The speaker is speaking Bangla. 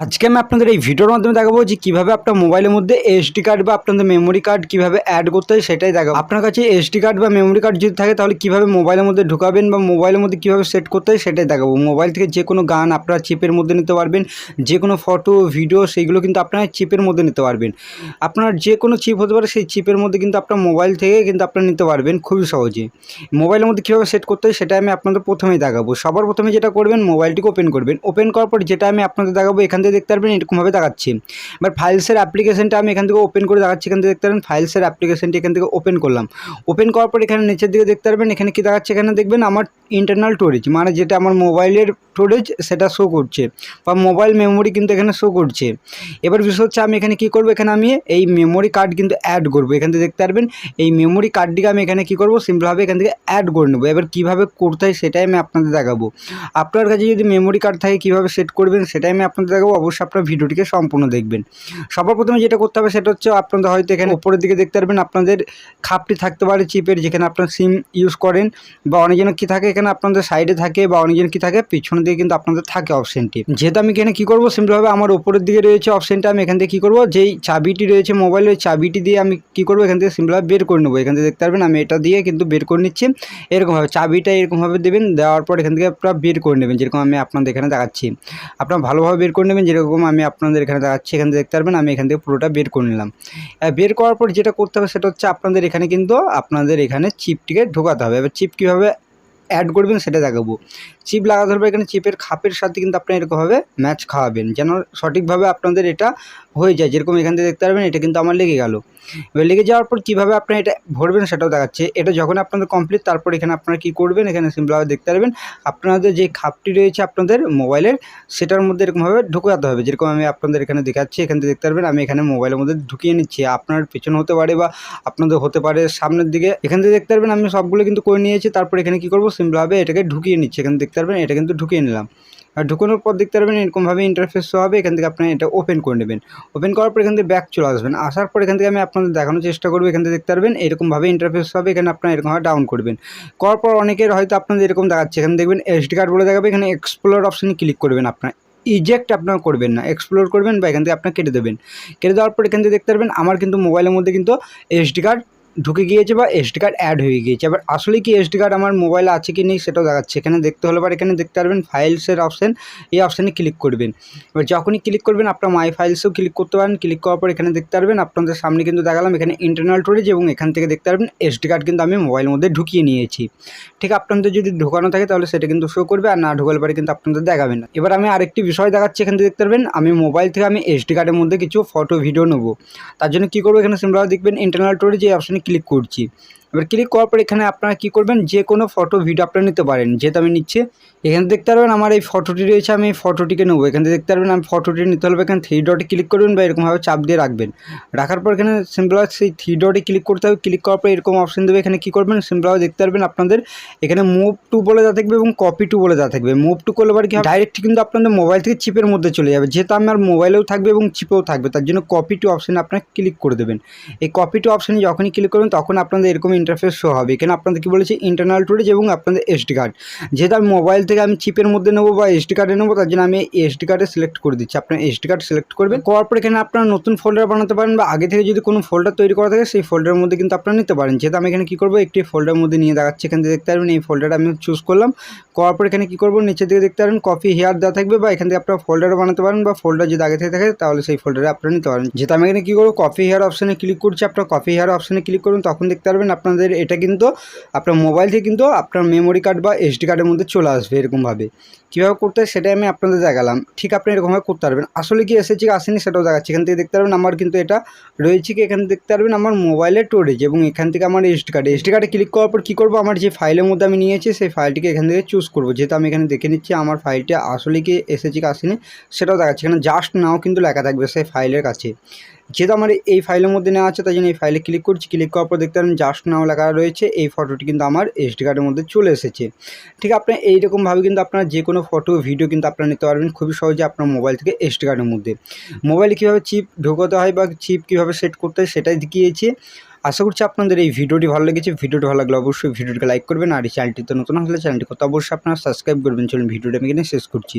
আজকে আমি আপনাদের এই ভিডিওর মাধ্যমে দেখাবো যে কীভাবে আপনার মোবাইলের মধ্যে এসডি কার্ড বা আপনাদের মেমোরি কার্ড কীভাবে অ্যাড করতে হয় সেটাই দেখাবো। আপনার কাছে এসডি কার্ড বা মেমোরি কার্ড যদি থাকে, তাহলে কীভাবে মোবাইলের মধ্যে ঢুকাবেন বা মোবাইলের মধ্যে কীভাবে সেট করতে হয় সেটাই দেখাবো। মোবাইল থেকে যে কোনো গান আপনারা চিপের মধ্যে নিতে পারবেন, যে কোনো ফটো ভিডিও সেইগুলো কিন্তু আপনারা চিপের মধ্যে নিতে পারবেন। আপনার যে কোনো চিপ হতে পারে, সেই চিপের মধ্যে কিন্তু আপনার মোবাইল থেকে কিন্তু আপনারা নিতে পারবেন খুবই সহজে। মোবাইলের মধ্যে কীভাবে সেট করতে হয় সেটা আমি আপনাদের প্রথমেই দেখাবো। সবার প্রথমে যেটা করবেন, মোবাইলটিকে ওপেন করবেন। ওপেন করার পর যেটা আমি আপনাদের দেখাবো, এখান থেকে দেখতে পারবেন, এরকমভাবে দেখাচ্ছি। এবার ফাইলসের অ্যাপ্লিকেশনটা আমি এখান থেকে ওপেন করে দেখাচ্ছি, এখান থেকে দেখতে পারবেন ফাইলসের অ্যাপ্লিকেশনটি এখান থেকে ওপেন করলাম। ওপেন করার পর এখানে নিচের দিকে দেখতে পারবেন, এখানে কি দেখাচ্ছে, এখানে দেখবেন আমার ইন্টারনাল স্টোরেজ মানে যেটা আমার মোবাইলের স্টোরেজ সেটা শো করছে। বা মোবাইল মেমোরি কিন্তু এখানে শো করছে। এবার বিষয় হচ্ছে আমি এখানে কি করব, এখানে আমি এই মেমোরি কার্ড কিন্তু অ্যাড করব। এখান থেকে দেখতে পারবেন, এই মেমোরি কার্ডটিকে আমি এখানে কি করব সিম্পলভাবে এখান থেকে অ্যাড করে নেব। এবার কীভাবে করতে হয় সেটাই আমি আপনাদের দেখাবো। আপনার কাছে যদি মেমোরি কার্ড থাকে, কীভাবে সেট করবেন, সেটাই আমি আপনাদের দেখাবো। অবশ্যই আপনার ভিডিওটিকে সম্পূর্ণ দেখবেন। সবার প্রথমে যেটা করতে হবে সেটা হচ্ছে আপনাদের হয়তো এখানে উপরের দিকে দেখতে পারবেন আপনাদের খাপটি থাকতে পারে চিপের, যেখানে আপনার সিম ইউজ করেন বা অনেকজন কি থাকে এখানে আপনাদের সাইডে থাকে বা অনেকজন কি থাকে পিছনের দিকে কিন্তু আপনাদের থাকে অপশনটি যেহেতু আমি এখানে কি করব? সিম্পলভাবে আমার উপরের দিকে রয়েছে অপশনটা আমি এখান থেকে কী করব? যেই চাবিটি রয়েছে মোবাইলের চাবিটি দিয়ে আমি কি করব? এখান থেকে সিম্পলভাবে বের করে নেব। এখান থেকে দেখতে পারবেন আমি এটা দিয়ে কিন্তু বের করে নিচ্ছি। এরকমভাবে চাবিটা এরকমভাবে দেবেন, দেওয়ার পর এখান থেকে আপনারা বের করে নেবেন, যেরকম আমি আপনাদের এখানে দেখাচ্ছি। আপনারা ভালোভাবে বের করে নেবেন যেরকম আমি আপনাদের এখানে দেখাচ্ছি, এখান দেখতে পারবেন, আমি এখান থেকে পুরোটা বের করে নিলাম। বের করার পর যেটা করতে হবে সেটা হচ্ছে আপনাদের এখানে কিন্তু আপনাদের এখানে চিপটিকে ঢোকাতে হবে। এবার চিপ কীভাবে অ্যাড করবেন, সেটা দেখাবো। চিপ লাগাতে হবে এখানে চিপের খাপের সাথে কিন্তু আপনি এরকমভাবে ম্যাচ খাওয়াবেন। যেন সঠিকভাবে আপনাদের এটা হয়ে যায়। যেরকম এখান থেকে দেখতে পারবেন, এটা কিন্তু আমার লেগে গেল। এবার লেগে যাওয়ার পর কীভাবে আপনি এটা ভরবেন, সেটাও দেখাচ্ছে। এটা যখন আপনাদের কমপ্লিট তারপর এখানে আপনারা কী করবেন, এখানে সিম্পলভাবে দেখতে পারবেন। আপনাদের যে খাপটি রয়েছে আপনাদের মোবাইলের সেটার মধ্যে এরকমভাবে ঢুকাতে হবে। যেরকম আমি আপনাদের এখানে দেখাচ্ছি, এখান থেকে দেখতে পারবেন, আমি এখানে মোবাইলের মধ্যে ঢুকিয়ে নিচ্ছি। আপনার পেছনে হতে পারে বা আপনাদের হতে পারে সামনের দিকে। এখান থেকে দেখতে পারবেন, আমি সবগুলো কিন্তু করে নিয়েছি। তারপর এখানে কী করব সিম্পলভাবে এটাকে ঢুকিয়ে নিচ্ছি। এখানে দেখতে পারবেন, এটা কিন্তু ঢুকিয়ে নিলাম। আর ঢুকানোর পর দেখতে পারবেন, এরকমভাবে ইন্টারফেস হবে। এখান থেকে আপনি এটা ওপেন করে নেবেন। ওপেন করার পর এখান থেকে ব্যাক চলে আসবেন। আসার পর এখান থেকে আমি আপনাদের দেখানোর চেষ্টা করব। এখান থেকে দেখতে পারবেন, এরকমভাবে ইন্টারফেস হবে। এখানে আপনারা এরকমভাবে ডাউন করবেন। করার পর অনেকের হয়তো আপনাদের এরকম দেখাচ্ছে। এখানে দেখবেন এসডি কার্ড বলে দেখাবে। এখানে এক্সপ্লোর অপশানে ক্লিক করবেন আপনার। ইজেক্ট আপনারা করবেন না। এক্সপ্লোর করবেন বা এখান থেকে আপনার কেটে দেবেন। কেটে দেওয়ার পর এখান থেকে দেখতে পারবেন, আমার কিন্তু মোবাইলের মধ্যে কিন্তু এসডি কার্ড ঢুকে গিয়েছে বা এসডি কার্ড অ্যাড হয়ে গিয়েছে। এবার আসলে কি এসডি কার্ড আমার মোবাইলে আছে কি নেই সেটাও দেখাচ্ছে। এখানে দেখতে হলে পর এখানে দেখতে পারবেন ফাইলসের অপশান এই অপশানে ক্লিক করবেন। এবার যখনই ক্লিক করবেন, আপনার মাই ফাইলসেও ক্লিক করতে পারেন। ক্লিক করার পর এখানে দেখতে পারবেন, আপনাদের সামনে কিন্তু দেখালাম এখানে ইন্টারনাল স্টোরেজ এবং এখান থেকে দেখতে পারবেন এসডি কার্ড কিন্তু আমি মোবাইলের মধ্যে ঢুকিয়ে নিয়েছি। ঠিক আপনাদের যদি ঢোকানো থাকে তাহলে সেটা কিন্তু শো করবে, আর না ঢোকালে পরে কিন্তু আপনাদের দেখাবে না। এবার আমি আরেকটি বিষয় দেখাচ্ছি, এখান থেকে দেখতে পারবেন, আমি মোবাইল থেকে আমি এসডি কার্ডের মধ্যে কিছু ফটো ভিডিও নেব। তার জন্য কী করব? এখানে সিম্পল দেখবেন ইন্টারনাল স্টোরেজ এই অপশানে ক্লিক করছি। এবার ক্লিক করার পর এখানে আপনারা কী করবেন? যে কোনো ফটো ভিডিও আপনারা নিতে পারেন। যেহেতু আমি নিচ্ছি, এখানে দেখতে পারবেন আমার এই ফটোটি রয়েছে, আমি ফটোটিকে নেব। এখানে দেখতে পারবেন আমি ফটোটি নিতে হবে এখানে থ্রি ডটে ক্লিক করবেন বা এরকমভাবে চাপ দিয়ে রাখবেন। রাখার পর এখানে সিম্পল সেই থ্রি ডটে ক্লিক করতে হবে। ক্লিক করার পর এরকম অপশন দেবে। এখানে কী করবেন? সিম্পলভাবে দেখতে পারবেন আপনাদের এখানে মুভ টু বলে যা থাকবে এবং কপি টু বলে যা থাকবে। মুভ টু করলে পরে কি ডাইরেক্ট কিন্তু আপনাদের মোবাইল থেকে চিপের মধ্যে চলে যাবে। যেহেতু আমার মোবাইলেও থাকবে এবং চিপেও থাকবে, তার জন্য কপি টু অপশানে আপনার ক্লিক করে দেবেন। এই কপি টু অপশানে যখনই ক্লিক করবেন, তখন আপনাদের এরকম ইন্টারফেস শো হবে। এখানে আপনাদের কী বলেছে ইন্টারনাল স্টোরেজ এবং আপনাদের এসডি কার্ড যেহেতু আমি মোবাইল থেকে আমি চিপের মধ্যে নেব বা এসডি কার্ডে নেব, তার জন্য আমি এসডি কার্ডে সিলেক্ট করে দিচ্ছি। আপনার এসডি কার্ড সিলেক্ট করবেন। করার পর এখানে আপনারা নতুন ফোল্ডার বানাতে পারেন বা আগে থেকে যদি কোনো ফোল্ডার তৈরি করা থাকে, সেই ফোল্ডারের মধ্যে কিন্তু আপনারা নিতে পারেন। যেহেতু আমি এখানে কী করব, একটি ফোল্ডারের মধ্যে নিয়ে দেখাচ্ছি। এখান থেকে দেখতে পারবেন এই ফোল্ডারটা আমি চুজ করলাম। করার পর এখানে কী করব, নিচের দিকে দেখতে পারেন কপি হেয়ার দেওয়া থাকবে বা এখান থেকে আপনারা ফোল্ডার বানাতে পারেন বা ফোল্ডার যদি আগে থেকে থাকে, তাহলে সেই ফোল্ডারে আপনারা নিতে পারেন। যেহেতু আমি এখানে কী করব কপি হেয়ার অপশানে ক্লিক করছি। আপনার কপি হেয়ার অপশানে ক্লিক করুন, তখন দেখতে পারবেন আপনাদের এটা কিন্তু আপনার মোবাইল থেকে কিন্তু আপনার মেমোরি কার্ড বা এসডি কার্ডের মধ্যে চলে আসবে এরকমভাবে। কীভাবে করতে সেটাই আমি আপনাদের দেখালাম। ঠিক আপনি এরকমভাবে করতে পারবেন। আসলে কি এসেছে কি আসেনি সেটাও দেখাচ্ছি। এখান থেকে দেখতে পারবেন আমার কিন্তু এটা রয়েছে কি, এখানে দেখতে পারবেন আমার মোবাইলের স্টোরেজ এবং এখান থেকে আমার এসডি কার্ড এসডি কার্ডে ক্লিক করার পর কী করব? আমার যে ফাইলের মধ্যে আমি নিয়েছি, সেই ফাইলটিকে এখান থেকে চুজ করব। যেহেতু আমি এখানে দেখে নিচ্ছি আমার ফাইলটা আসলে কি এসেছে কি আসেনি, সেটাও দেখাচ্ছি। এখানে জাস্ট নাও কিন্তু লেখা থাকবে সেই ফাইলের কাছে। যেহেতু আমার এই ফাইলের মধ্যে নেওয়া আছে, তাই জন্য এই ফাইলে ক্লিক করছি। ক্লিক করার পর দেখতে পারেন জাস্ট নাও লেখা রয়েছে, এই ফটোটি কিন্তু আমার এসডি কার্ডের মধ্যে চলে এসেছে। ঠিক আপনি এইরকমভাবে কিন্তু আপনার যে কোনো ফটো ভিডিও কিন্তু আপনারা নিতে পারবেন খুবই সহজে আপনার মোবাইল থেকে এসডি কার্ডের মধ্যে। মোবাইলে কীভাবে চিপ ঢোকাতে হয় বা চিপ কীভাবে সেট করতে হয় সেটাই দেখিয়েছি। আশা করছি আপনাদের এই ভিডিওটি ভালো লেগেছে। ভিডিওটি ভালো লাগলে অবশ্যই ভিডিওটিকে লাইক করবেন। আর এই চ্যানেলটিতে নতুন হলে চ্যানেলটি কত অবশ্যই আপনারা সাবস্ক্রাইব করবেন। চলুন ভিডিওটা আমি এখানে শেষ করছি।